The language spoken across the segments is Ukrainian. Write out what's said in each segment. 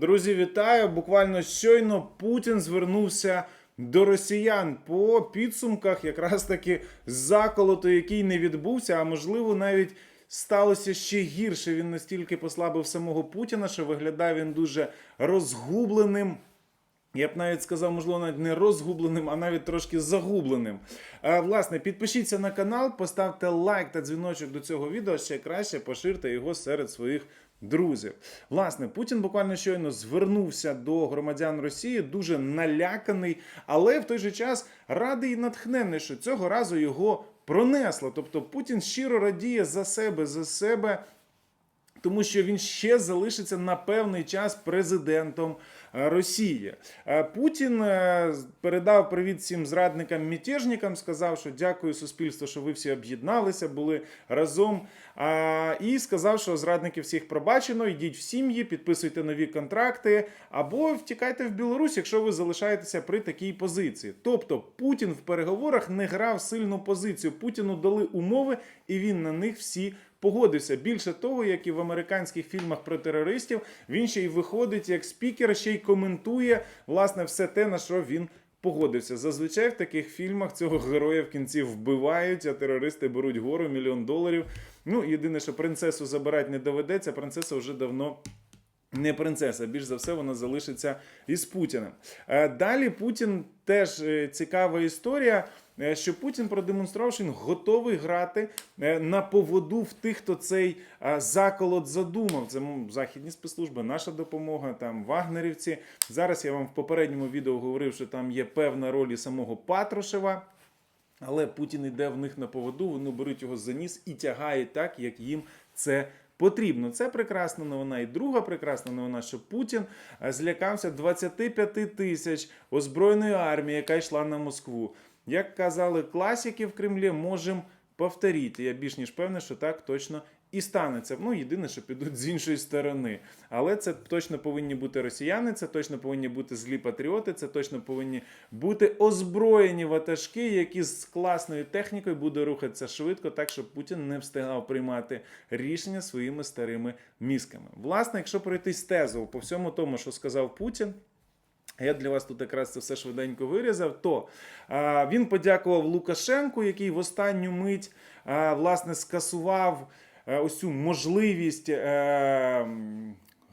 Друзі, вітаю! Буквально щойно Путін звернувся до росіян по підсумках, якраз таки заколоту, який не відбувся, а можливо навіть сталося ще гірше. Він настільки послабив самого Путіна, що виглядає він дуже розгубленим. Я б навіть сказав, можливо, навіть не розгубленим, а навіть трошки загубленим. Е, власне, підпишіться на канал, поставте лайк та дзвіночок до цього відео, ще краще поширте його серед своїх друзів. Власне, Путін буквально щойно звернувся до громадян Росії, дуже наляканий, але в той же час радий і натхнений, що цього разу його пронесло. Тобто Путін щиро радіє за себе, за себе. Тому що він ще залишиться на певний час президентом Росії. Е, Путін е, передав привіт всім зрадникам мятежникам сказав, що дякую суспільству, що ви всі об'єдналися, були разом. І сказав, що зрадників всіх пробачено, йдіть в сім'ї, підписуйте нові контракти або втікайте в Білорусь, якщо ви залишаєтеся при такій позиції. Тобто Путін в переговорах не грав сильну позицію. Путіну дали умови, і він на них всі погодився. Більше того, як і в американських фільмах про терористів, він ще й виходить як спікер, ще й коментує власне все те, на що він. Погодився. Зазвичай в таких фільмах цього героя в кінці вбивають, а терористи беруть гору мільйон доларів. Ну, єдине, що принцесу забирати не доведеться, принцеса вже давно. Не принцеса, більш за все, вона залишиться із Путіним. Е, Далі Путін теж е, цікава історія, е, що Путін продемонстрував, що він готовий грати на поводу в тих, хто цей заколот задумав. Це західні спецслужби, наша допомога, там вагнерівці. Зараз я вам в попередньому відео говорив, що там є певна роль і самого Патрушева. Але Путін йде в них на поводу, вони беруть його за ніс і тягають так, як їм це потрібно. Це прекрасна новина. І друга прекрасна новина, що Путін е, злякався 25 тисяч озброєної армії, яка йшла на Москву. Як казали класики в Кремлі, можемо повторити. Я більш ніж певний, що так точно і станеться. Ну, єдине, що підуть з іншої сторони. Але це точно повинні бути росіяни, це точно повинні бути злі патріоти, це точно повинні бути озброєні ватажки, які з класною технікою будуть рухатися швидко, так щоб Путін не встигав приймати рішення своїми старими мізками. Власне, якщо пройтись тезу по всьому тому, що сказав Путін. Я для вас тут якраз це все швиденько вирізав. То а, він подякував Лукашенку, який в останню мить а, власне скасував ось цю можливість.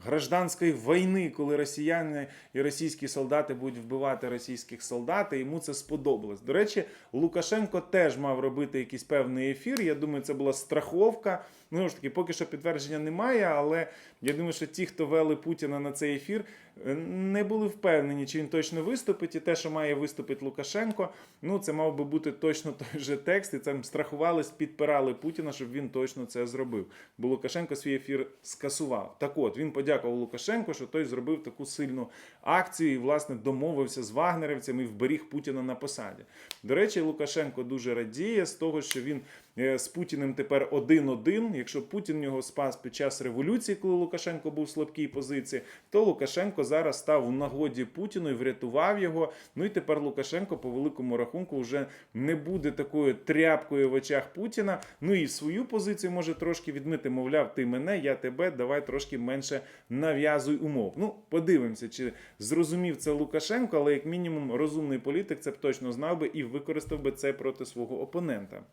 Гражданської війни, коли росіяни і російські солдати будуть вбивати російських солдат, і йому це сподобалось. До речі, Лукашенко теж мав робити якийсь певний ефір. Я думаю, це була страховка. Ну ж таки, поки що підтвердження немає, але я думаю, що ті, хто вели Путіна на цей ефір, е, не були впевнені, чи він точно виступить. І те, що має виступити Лукашенко, ну це мав би бути точно той же текст. І там страхувались, підпирали Путіна, щоб він точно це зробив. Бо Лукашенко свій ефір скасував. Так от він подякував Лукашенку, що той зробив таку сильну акцію і, власне, домовився з вагнерівцями і вберіг Путіна на посаді. До речі, Лукашенко дуже радіє з того, що він з Путіним тепер один-один. Якщо Путін його спас під час революції, коли Лукашенко був в слабкій позиції, то Лукашенко зараз став у нагоді Путіну і врятував його. Ну і тепер Лукашенко, по великому рахунку, вже не буде такою тряпкою в очах Путіна. Ну і свою позицію може трошки відмити. Мовляв, ти мене, я тебе, давай трошки менше нав'язуй умов. Ну, подивимося, чи зрозумів це Лукашенко, але як мінімум розумний політик це б точно знав би і використав би це проти свого опонента.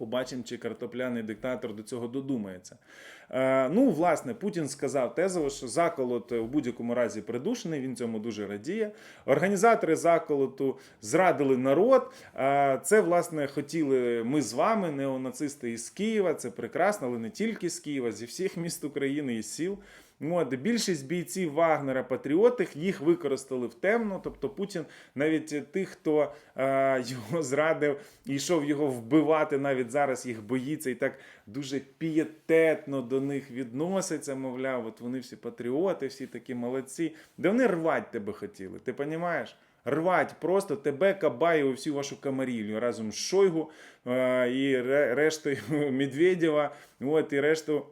Побачимо, чи картопляний диктатор до цього додумається. Е, ну, власне, Путін сказав тезово, що заколот в будь-якому разі придушений. Він цьому дуже радіє. Організатори заколоту зрадили народ. Е, це, власне, хотіли ми з вами, неонацисти із Києва. Це прекрасно, але не тільки з Києва, зі всіх міст України і сіл. От, більшість бійців Вагнера патріоти їх використали в темно. Тобто Путін, навіть тих, хто е, його зрадив і йшов його вбивати, навіть зараз їх боїться і так дуже пієтетно до них відноситься. Мовляв, от вони всі патріоти, всі такі молодці. Де вони рвать тебе хотіли, ти розумієш? Рвать просто тебе, Кабаєву, всю вашу камарілью разом з Шойгу е, і рештою Медведєва, от, і решту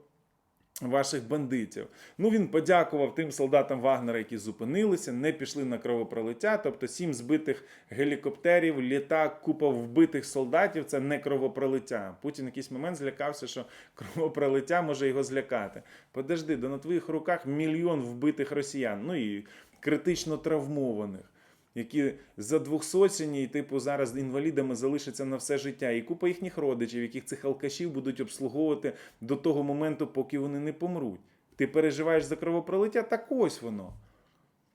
ваших бандитів. Ну він подякував тим солдатам Вагнера, які зупинилися, не пішли на кровопролиття. Тобто сім збитих гелікоптерів, літак, купа вбитих солдатів це не кровопролиття. Путін в якийсь момент злякався, що кровопролиття може його злякати. Подожди, да на твоїх руках мільйон вбитих росіян, ну і критично травмованих. Які за двохсотні, типу зараз інвалідами залишаться на все життя, і купа їхніх родичів, яких цих алкашів будуть обслуговувати до того моменту, поки вони не помруть. Ти переживаєш за кровопролиття, так ось воно.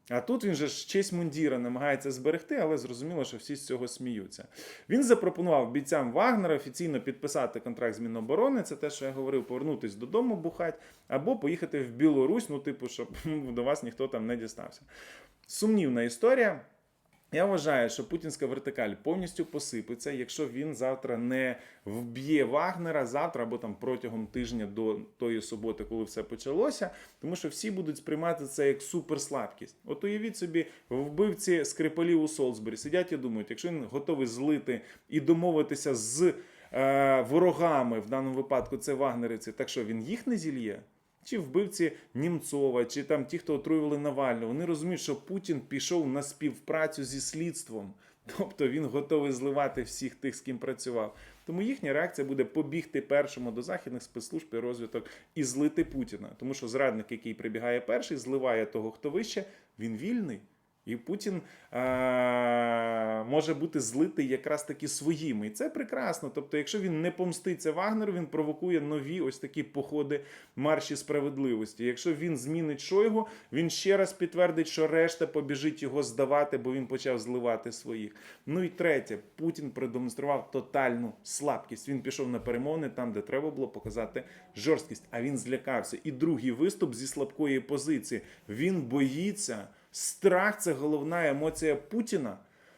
А тут він же ж честь мундіра намагається зберегти, але зрозуміло, що всі з цього сміються. Він запропонував бійцям Вагнера офіційно підписати контракт з Міноборони. Це те, що я говорив, повернутись додому бухать, або поїхати в Білорусь, ну, типу, щоб до вас ніхто там не дістався. Сумнівна історія. Я вважаю, що путінська вертикаль повністю посипеться, якщо він завтра не вб'є Вагнера завтра або там протягом тижня до тої суботи, коли все почалося, тому що всі будуть сприймати це як суперслабкість. От уявіть собі, вбивці скрипалів у Солсбері сидять і думають, якщо він готовий злити і домовитися з е, ворогами, в даному випадку це вагнерівці, так що він їх не зільє. Чи вбивці Німцова, чи там ті, хто отруювали Навального, вони розуміють, що Путін пішов на співпрацю зі слідством. Тобто він готовий зливати всіх тих, з ким працював. Тому їхня реакція буде побігти першому до західних спецслужб і розвиток і злити Путіна. Тому що зрадник, який прибігає перший, зливає того, хто вище, він вільний. І Путін а, може бути злитий якраз таки своїми. І це прекрасно. Тобто, якщо він не помститься Вагнеру, він провокує нові ось такі походи марші справедливості. Якщо він змінить Шойгу, він ще раз підтвердить, що решта побіжить його здавати, бо він почав зливати своїх. Ну і третє, Путін продемонстрував тотальну слабкість. Він пішов на перемовини там, де треба було показати жорсткість. А він злякався. І другий виступ зі слабкої позиції. Він боїться. Страх це головна емоція Путіна.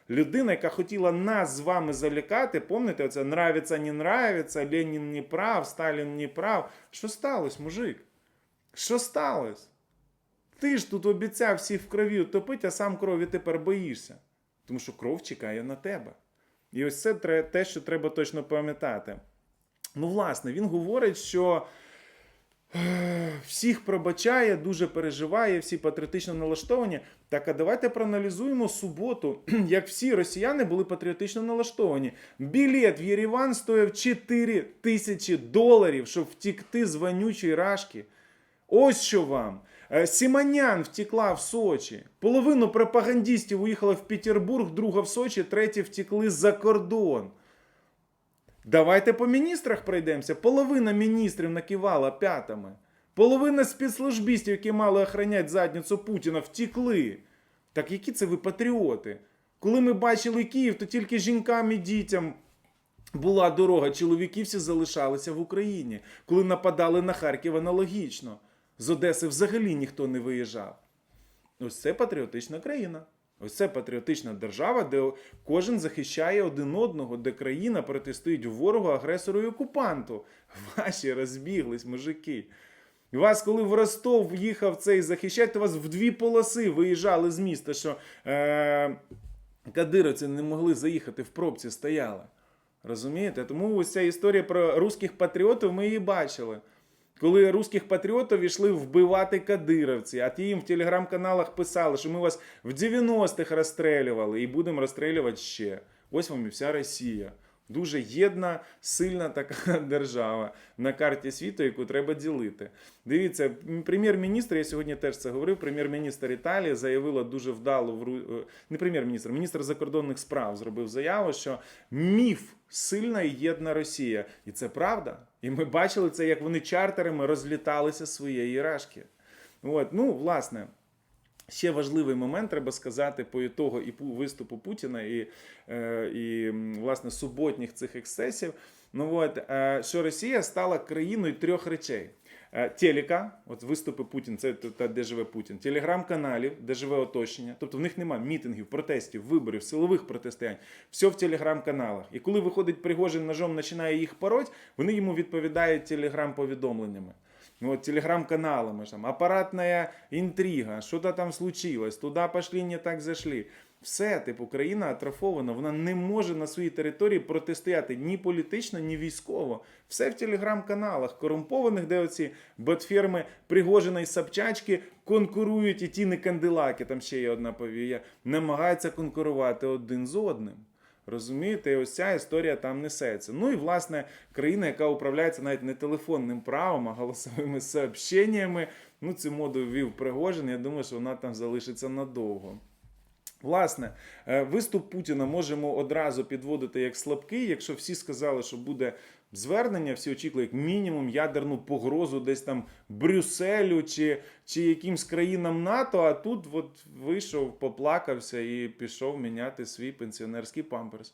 Людина, яка хотіла нас з вами залякати, пам'ятаєте, оце нравиться, не нравиться, Ленін не прав, Сталін не прав. Що сталося, мужик? Що сталося? Ти ж тут обіцяв всіх в крові утопити, а сам крові тепер боїшся. Тому що кров чекає на тебе. І ось це те, що треба точно пам'ятати. Ну, власне, він говорить, що всіх пробачає, дуже переживає, всі патріотично налаштовані. Так, а давайте проаналізуємо суботу, як всі росіяни були патріотично налаштовані. Білет в Єреван стояв 4 тисячі доларів, щоб втікти з вонючої рашки. Ось що вам. Е, Сіманян втекла в Сочі. Половину пропагандистів уїхала в Петербург, друга в Сочі, треті втекли за кордон. Давайте по міністрах пройдемося. Половина міністрів накивала п'ятами. Половина спецслужбістів, які мали охороняти задницю Путіна, втікли. Так які це ви патріоти? Коли ми бачили Київ, то тільки жінкам і дітям була дорога. Чоловіки всі залишалися в Україні. Коли нападали на Харків аналогічно. З Одеси взагалі ніхто не виїжджав. Ось це патріотична країна. Ось це патріотична держава, де кожен захищає один одного, де країна протистоїть ворогу, агресору і окупанту. Ваші розбіглись, мужики. Вас, коли в Ростов їхав цей захищати, то вас в дві полоси виїжджали з міста, що е- кадировці не могли заїхати в пробці, стояли. Розумієте? Тому ось ця історія про русських патріотів ми її бачили. Коли русських патріотів йшли вбивати кадировці, а ті їм в телеграм-каналах писали, що ми вас в 90-х розстрілювали і будемо розстрілювати ще. Ось вам і вся Росія. Дуже єдна, сильна така держава на карті світу, яку треба ділити. Дивіться, прем'єр-міністр, я сьогодні теж це говорив. Прем'єр-міністр Італії заявила дуже вдало в е, не прем'єр-міністр, міністр закордонних справ зробив заяву, що міф сильна і єдна Росія. І це правда. І ми бачили це, як вони чартерами розліталися своєї рашки. От, ну, власне. Ще важливий момент треба сказати по ітогу і пу- виступу Путіна і, е, і власне суботніх цих ексцесів. Ну от е, що Росія стала країною трьох речей: Е, телека, от виступи Путін, це та де живе Путін, телеграм-каналів, де живе оточення. Тобто в них немає мітингів, протестів, виборів, силових протистоянь. Все в телеграм-каналах. І коли виходить Пригожин ножом, починає їх пороть, вони йому відповідають телеграм-повідомленнями. Ну, вот телеграм-каналами, там, аппаратная интрига, что-то там случилось, туда пошли, не так зашли. Все, типу, країна атрофована, вона не може на своїй території протистояти ні політично, ні військово. Все в телеграм-каналах корумпованих, де оці ботферми Пригожина і Собчачки конкурують, і ті не кандилаки, там ще є одна повія, намагаються конкурувати один з одним. Розумієте, і ось ця історія там несеться. Ну і власне країна, яка управляється навіть не телефонним правом, а голосовими сообщеннями. Ну, цю моду ввів Пригожин. Я думаю, що вона там залишиться надовго. Власне, е, виступ Путіна можемо одразу підводити як слабкий, якщо всі сказали, що буде звернення, всі очікують як мінімум ядерну погрозу десь там Брюсселю чи, чи якимсь країнам НАТО. А тут от вийшов, поплакався і пішов міняти свій пенсіонерський памперс.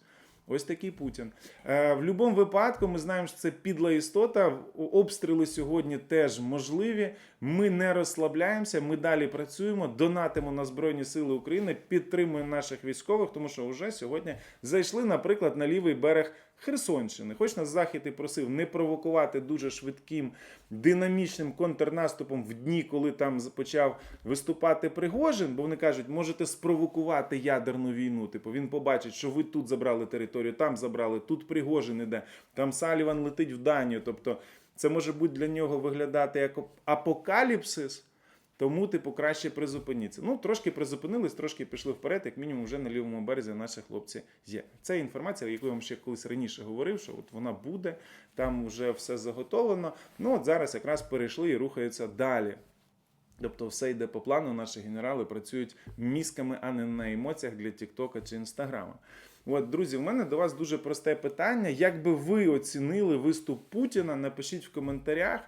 Ось такий Путін. Е, в будь-якому випадку ми знаємо, що це підла істота. Обстріли сьогодні теж можливі. Ми не розслабляємося, ми далі працюємо, донатимо на Збройні Сили України, підтримуємо наших військових, тому що вже сьогодні зайшли, наприклад, на лівий берег Херсонщини. Хоч нас захід і просив не провокувати дуже швидким динамічним контрнаступом в дні, коли там почав виступати Пригожин, бо вони кажуть, можете спровокувати ядерну війну. Типу він побачить, що ви тут забрали територію, там забрали, тут Пригожин іде, там Саліван летить в Данію. Тобто це може бути для нього виглядати як апокаліпсис. Тому, типу, краще призупиніться. Ну, трошки призупинились, трошки пішли вперед, як мінімум, вже на лівому березі наші хлопці є. Це інформація, яку я вам ще колись раніше говорив, що от вона буде, там вже все заготовлено. Ну, от зараз якраз перейшли і рухаються далі. Тобто все йде по плану, наші генерали працюють мізками, а не на емоціях для Тіктока чи Інстаграма. От, друзі, в мене до вас дуже просте питання. Як би ви оцінили виступ Путіна? Напишіть в коментарях.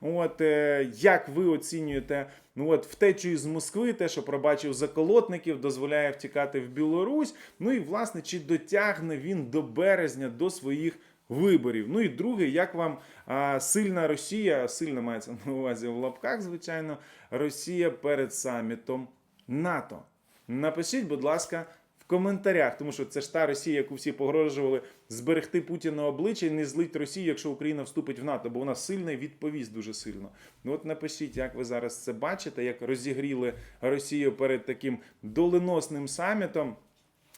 От е, як ви оцінюєте ну от втечу із Москви, те, що пробачив заколотників, дозволяє втікати в Білорусь. Ну і власне, чи дотягне він до березня до своїх виборів? Ну і друге, як вам а, сильна Росія, сильна мається на увазі в лапках, звичайно, Росія перед самітом НАТО? Напишіть, будь ласка. Коментарях, тому що це ж та Росія, яку всі погрожували зберегти Путіна обличчя і не злить Росію, якщо Україна вступить в НАТО, бо вона сильна і відповість дуже сильно. Ну от напишіть, як ви зараз це бачите, як розігріли Росію перед таким доленосним самітом.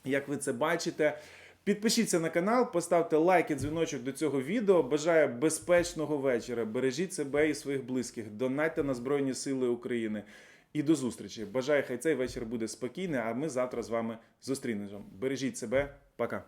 Як ви це бачите? Підпишіться на канал, поставте лайк і дзвіночок до цього відео. Бажаю безпечного вечора. Бережіть себе і своїх близьких. Донайте на Збройні Сили України. І до зустрічі. Бажаю, хай цей вечір буде спокійний, а ми завтра з вами зустрінемося. Бережіть себе, пока.